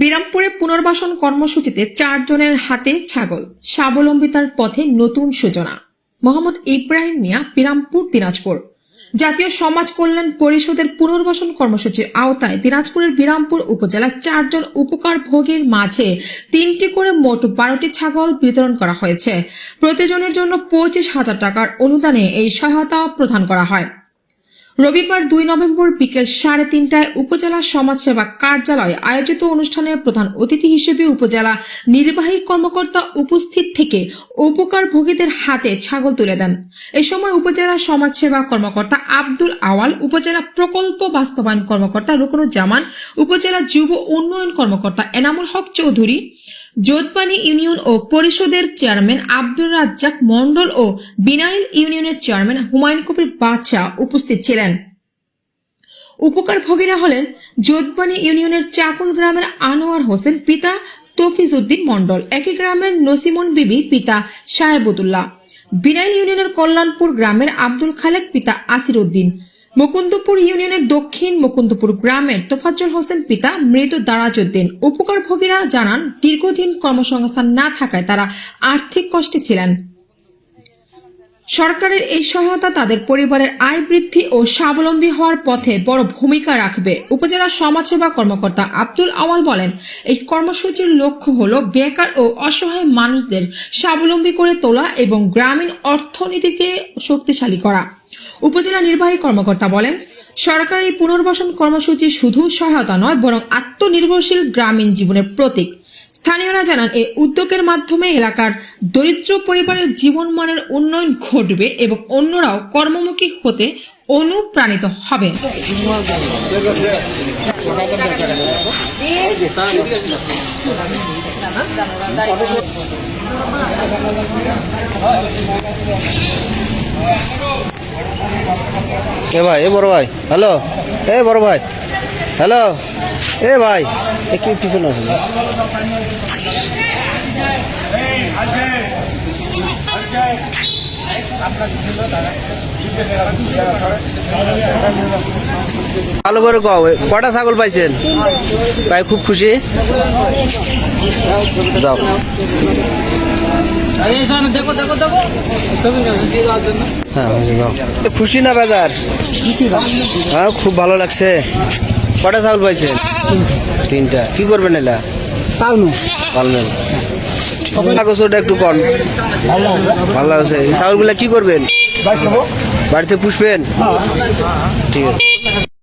বিরামপুরে পুনর্বাসন কর্মসূচিতে চারজনের হাতে ছাগল। স্বাবলম্বিতার পথে নতুন সূচনা। মোহাম্মদ ইব্রাহিম মিয়া, বিরামপুর, দিনাজপুর। জাতীয় সমাজ কল্যাণ পরিষদের পুনর্বাসন কর্মসূচির আওতায় দিনাজপুরের বিরামপুর উপজেলার চারজন উপকার ভোগীর মাঝে তিনটি করে মোট বারোটি ছাগল বিতরণ করা হয়েছে। প্রতিজনের জন্য পঁচিশ হাজার টাকার অনুদানে এই সহায়তা প্রদান করা হয়। রবিবার দুই নভেম্বর বিকেল সাড়ে তিনটায় উপজেলা সমাজসেবা কার্যালয়ে আয়োজিত অনুষ্ঠানে প্রধান অতিথি হিসেবে উপজেলা নির্বাহী কর্মকর্তা উপস্থিত থেকে উপকার ভোগীদের হাতে ছাগল তুলে দেন। এ সময় উপজেলা সমাজসেবা কর্মকর্তা আব্দুল আওয়াল, উপজেলা প্রকল্প বাস্তবায়ন কর্মকর্তা রুকনুজ্জামান, উপজেলা যুব উন্নয়ন কর্মকর্তা এনামুল হক চৌধুরী যোধবানী ইউনিয়ন ও পরিষদের চেয়ারম্যান আব্দুর রাজ্জাক মন্ডল ও বিনাইল ইউনিয়নের চেয়ারম্যান হুমায়ুন কবির বাদশাহ উপস্থিত ছিলেন। উপকার ভোগীরা হলেন যোধবানী ইউনিয়নের চাকুল গ্রামের আনোয়ার হোসেন পিতা তফিজ উদ্দিন মন্ডল একই গ্রামের নসিমন বিবি পিতা সাহেবুদ্দুল্লাহ বিনাইল ইউনিয়নের কল্যাণপুর গ্রামের আব্দুল খালেক পিতা আসির উদ্দিন মুকুন্দপুর ইউনিয়নের দক্ষিণ মুকুন্দপুর গ্রামের তোফাজ্জল হোসেন পিতা মৃত দারাজউদ্দিন উপকার ভোগীরা জানান, দীর্ঘদিন কর্মসংস্থান না থাকায় তারা আর্থিক কষ্টে ছিলেন। সরকারের এই সহায়তা তাদের পরিবারের আয় বৃদ্ধি ও স্বাবলম্বী হওয়ার পথে বড় ভূমিকা রাখবে। উপজেলা সমাজসেবা কর্মকর্তা আব্দুল আওয়াল বলেন, এই কর্মসূচির লক্ষ্য হল বেকার ও অসহায় মানুষদের স্বাবলম্বী করে তোলা এবং গ্রামীণ অর্থনীতিকে শক্তিশালী করা। উপজেলা নির্বাহী কর্মকর্তা বলেন সরকার এই পুনর্বাসন কর্মসূচি শুধু সহায়তা নয়, বরং আত্মনির্ভরশীল গ্রামীণ জীবনের প্রতীক। স্থানীয়রা জানান এই উদ্যোগের মাধ্যমে এলাকার দরিদ্র পরিবারের জীবনমানের উন্নয়ন ঘটবে এবং অন্যরাও কর্মমুখী হতে অনুপ্রাণিত হবে। এ ভাই, এ বড় ভাই, হ্যালো? এ বড় ভাই। হ্যালো? এ ভাই একটু পিছনে আসুন ভালো করে কও কটা ছাগল পাইছেন? ভাই খুব খুশি। যাও। হ্যাঁ খুশি না বাজার? হ্যাঁ খুব ভালো লাগছে। কটা ছাগল পাইছেন? তিনটা। কি করবেন এলা? পালবেন কাগজ ওটা একটু কম ভালো এই ছাগলগুলা কি করবেন? বাড়িতে পুষবেন? ঠিক আছে।